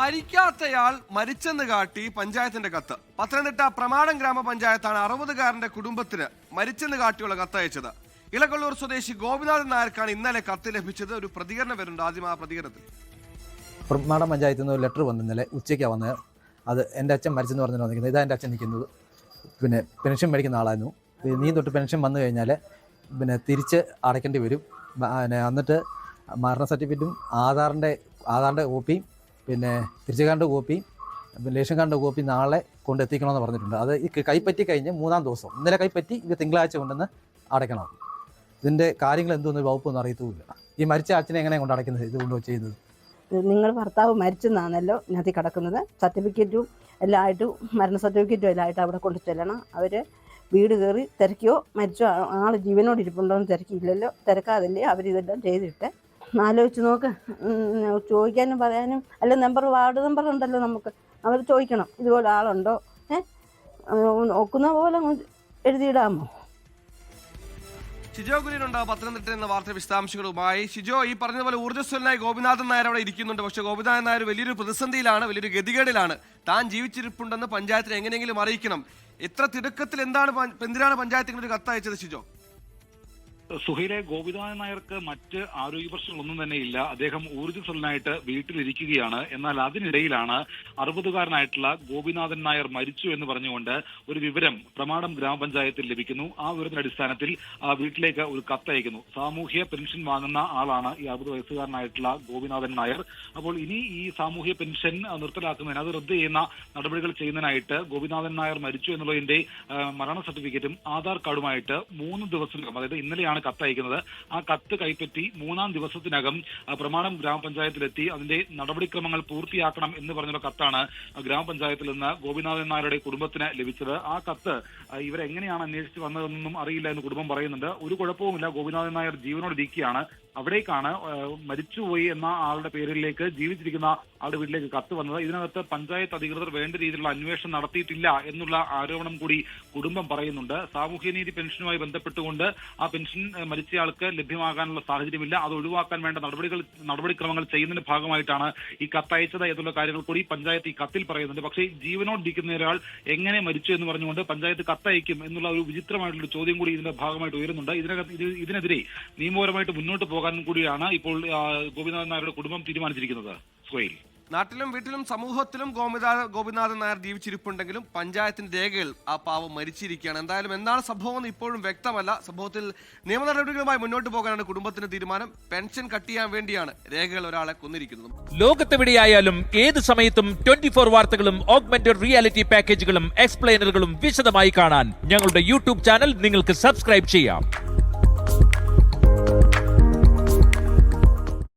മരിക്കാത്തയാൾ മരിച്ചെന്ന് കാട്ടി പഞ്ചായത്തിന്റെ കത്ത്. പത്തനംതിട്ട പ്രമാടം ഗ്രാമപഞ്ചായത്താണ് അറുപതുകാരന്റെ കുടുംബത്തിന് മരിച്ചെന്ന് കാട്ടിയുള്ള കത്ത് അയച്ചത്. ഇളകൊള്ളൂർ സ്വദേശി ഗോപിനാഥൻ നായർക്കാണ് ഇന്നലെ കത്ത് ലഭിച്ചത്. ഒരു പ്രതികരണം വരുന്നുണ്ട് ആദ്യം ആ പ്രതികരണത്തിൽ. പ്രമാടം പഞ്ചായത്തിൽ നിന്ന് ഒരു ലെറ്റർ വന്നു ഇന്നലെ ഉച്ചയ്ക്കാണ് വന്നത് അത് എന്റെ അച്ഛൻ മരിച്ചെന്ന് പറഞ്ഞു വന്നിരിക്കുന്നത് ഇതാ എന്റെ അച്ഛൻ നിൽക്കുന്നത്. പിന്നെ പെൻഷൻ മേടിക്കുന്ന ആളായിരുന്നു. നീ തൊട്ട് പെൻഷൻ വന്നു കഴിഞ്ഞാൽ പിന്നെ തിരിച്ച് അടയ്ക്കേണ്ടി വരും. പിന്നെ എന്നിട്ട് മരണ സർട്ടിഫിക്കറ്റും ആധാറിന്റെ ആധാറിന്റെ കോപ്പിയും പിന്നെ തിരിച്ചുകാരന്റെ കോപ്പി ലേഷൻ കാർഡിന്റെ കോപ്പി നാളെ കൊണ്ടെത്തിക്കണമെന്ന് പറഞ്ഞിട്ടുണ്ട്. അത് ഈ കൈപ്പറ്റി കഴിഞ്ഞ് മൂന്നാം ദിവസം ഇന്നലെ കൈപ്പറ്റി ഇത് തിങ്കളാഴ്ച കൊണ്ടുവന്ന് അടയ്ക്കണം. ഇതിന്റെ കാര്യങ്ങൾ എന്തോന്ന് വകുപ്പൊന്നും അറിയത്തുമില്ല. ഈ മരിച്ച അച്ഛനെ എങ്ങനെ കൊണ്ട് അടയ്ക്കുന്നത്? ഇത് കൊണ്ട് ചെയ്യുന്നത്? നിങ്ങൾ ഭർത്താവ് മരിച്ചെന്നാണല്ലോ ഇതിനകത്ത് കിടക്കുന്നത്. സർട്ടിഫിക്കറ്റും എല്ലാം ആയിട്ടും മരണ സർട്ടിഫിക്കറ്റും എല്ലാം ആയിട്ട് അവിടെ കൊണ്ട് ചെല്ലണം. അവർ വീട് കയറി തിരക്കിയോ മരിച്ചോ ആൾ ജീവനോട് ഇരിപ്പുണ്ടോ എന്ന് തിരക്കിയില്ലല്ലോ. തിരക്കാതില്ലേ അവരിതെല്ലാം ചെയ്തിട്ട് ആലോചിച്ച് നോക്ക്. ചോദിക്കാനും പറയാനും അല്ല നമ്പർ വാർഡ് നമ്പർ ഉണ്ടല്ലോ നമുക്ക്. അവർ ചോദിക്കണം ഇതുപോലെ ആളുണ്ടോ? ഏഹ് ഒക്കുന്ന പോലെ എഴുതിയിടാമോ? ഷിജോ കുര്യനുണ്ട് പത്തനംതിട്ട എന്ന വാർത്ത വിശദാംശങ്ങളുമായി. ഷിജോ ഈ പറഞ്ഞതുപോലെ ഊർജസ്വലനായി ഗോപിനാഥൻ നായർ അവിടെ ഇരിക്കുന്നുണ്ട്. പക്ഷേ ഗോപിനാഥൻ നായർ വലിയൊരു പ്രതിസന്ധിയിലാണ് വലിയൊരു ഗതികേടിലാണ്. താൻ ജീവിച്ചിരിപ്പുണ്ടെന്ന് പഞ്ചായത്തിന് എങ്ങനെയെങ്കിലും അറിയിക്കണം. എത്ര തിടുക്കത്തിൽ എന്താണ് എന്തിനാണ് പഞ്ചായത്തിന് ഒരു കത്ത് അയച്ചത് ഷിജോ? സുഹൈലെ ഗോപിനാഥൻ നായർക്ക് മറ്റ് ആരോഗ്യ പ്രശ്നങ്ങളൊന്നും തന്നെ ഇല്ല. അദ്ദേഹം ഊർജസ്വലനായിട്ട് വീട്ടിലിരിക്കുകയാണ്. എന്നാൽ അതിനിടയിലാണ് അറുപതുകാരനായിട്ടുള്ള ഗോപിനാഥൻ നായർ മരിച്ചു എന്ന് പറഞ്ഞുകൊണ്ട് ഒരു വിവരം പ്രമാണം ഗ്രാമപഞ്ചായത്തിൽ ലഭിക്കുന്നു. ആ വിവരത്തിന്റെ അടിസ്ഥാനത്തിൽ ആ വീട്ടിലേക്ക് ഒരു കത്തയക്കുന്നു സാമൂഹ്യ പെൻഷൻ വാങ്ങുന്ന ആളാണ് ഈ അറുപത് വയസ്സുകാരനായിട്ടുള്ള ഗോപിനാഥൻ നായർ. അപ്പോൾ ഇനി ഈ സാമൂഹ്യ പെൻഷൻ നിർത്തലാക്കുന്നതിന് അത് റദ്ദ് ചെയ്യുന്ന നടപടികൾ ചെയ്യുന്നതിനായിട്ട് ഗോപിനാഥൻ നായർ മരിച്ചു എന്നുള്ളതിന്റെ മരണ സർട്ടിഫിക്കറ്റും ആധാർ കാർഡുമായിട്ട് മൂന്ന് ദിവസത്തിനകം അതായത് ഇന്നലെയാണ് കത്ത് അയക്കുന്നത് ആ കത്ത് കൈപ്പറ്റി മൂന്നാം ദിവസത്തിനകം പ്രമാണം ഗ്രാമപഞ്ചായത്തിലെത്തി. അതിന്റെ നടപടിക്രമങ്ങൾ പൂർത്തിയാക്കണം എന്ന് പറഞ്ഞുള്ള കത്താണ് ഗ്രാമപഞ്ചായത്തിൽ നിന്ന് ഗോപിനാഥൻ നായരുടെ കുടുംബത്തിന് ലഭിച്ചത്. ആ കത്ത് ഇവരെങ്ങനെയാണ് അന്വേഷിച്ച് വന്നതെന്നൊന്നും അറിയില്ല എന്ന് കുടുംബം പറയുന്നുണ്ട്. ഒരു കുഴപ്പവുമില്ല. ഗോപിനാഥൻ നായർ ജീവനോട് ഇരിക്കുകയാണ്. അവിടേക്കാണ് മരിച്ചുപോയി എന്ന ആളുടെ പേരിലേക്ക് ജീവിച്ചിരിക്കുന്ന ആളുടെ വീട്ടിലേക്ക് കത്ത് വന്നത്. ഇതിനകത്ത് പഞ്ചായത്ത് അധികൃതർ വേണ്ട രീതിയിലുള്ള അന്വേഷണം നടത്തിയിട്ടില്ല എന്നുള്ള ആരോപണം കൂടി കുടുംബം പറയുന്നുണ്ട്. സാമൂഹ്യനീതി പെൻഷനുമായി ബന്ധപ്പെട്ടുകൊണ്ട് ആ പെൻഷൻ മരിച്ചയാൾക്ക് ലഭ്യമാകാനുള്ള സാഹചര്യമില്ല. അത് ഒഴിവാക്കാൻ വേണ്ട നടപടികൾ നടപടിക്രമങ്ങൾ ചെയ്യുന്നതിന്റെ ഭാഗമായിട്ടാണ് ഈ കത്തയച്ചത് എന്നുള്ള കാര്യങ്ങൾ കൂടി പഞ്ചായത്ത് ഈ കത്തിൽ പറയുന്നുണ്ട്. പക്ഷേ ജീവനോടിരിക്കുന്ന ഒരാൾ എങ്ങനെ മരിച്ചു എന്ന് പറഞ്ഞുകൊണ്ട് പഞ്ചായത്ത് കത്തയക്കും എന്നുള്ള ഒരു വിചിത്രമായിട്ടുള്ള ചോദ്യം കൂടി ഇതിന്റെ ഭാഗമായിട്ട് ഉയരുന്നുണ്ട്. ഇതിനകത്ത് ഇത് ഇതിനെതിരെ നിയമപരമായിട്ട് മുന്നോട്ട് പോകാനും കൂടിയാണ് ഇപ്പോൾ ഗോപിനാഥൻ നായരുടെ കുടുംബം തീരുമാനിച്ചിരിക്കുന്നത്. സുഹൈൽ. നാട്ടിലും വീട്ടിലും സമൂഹത്തിലും ഗോപിനാഥ ഗോപിനാഥൻ നായർ ജീവിച്ചിരിപ്പുണ്ടെങ്കിലും പഞ്ചായത്തിന്റെ രേഖകൾ ആ പാവം മരിച്ചിരിക്കുകയാണ്. എന്തായാലും എന്താണ് സംഭവം എന്ന് ഇപ്പോഴും വ്യക്തമല്ല. സംഭവത്തിൽ നിയമ നടപടികളുമായി മുന്നോട്ട് പോകാനാണ് കുടുംബത്തിന്റെ തീരുമാനം. പെൻഷൻ കട്ട് ചെയ്യാൻ വേണ്ടിയാണ് രേഖകൾ ഒരാളെ കൊന്നിരിക്കുന്നത്. ലോകത്തെവിടെയായാലും ഏത് സമയത്തും ട്വന്റി ഫോർ വാർത്തകളും ഓഗ്മെന്റഡ് റിയാലിറ്റി പാക്കേജുകളും എക്സ്പ്ലെയിനറുകളും വിശദമായി കാണാൻ ഞങ്ങളുടെ യൂട്യൂബ് ചാനൽ നിങ്ങൾക്ക് സബ്സ്ക്രൈബ് ചെയ്യാം.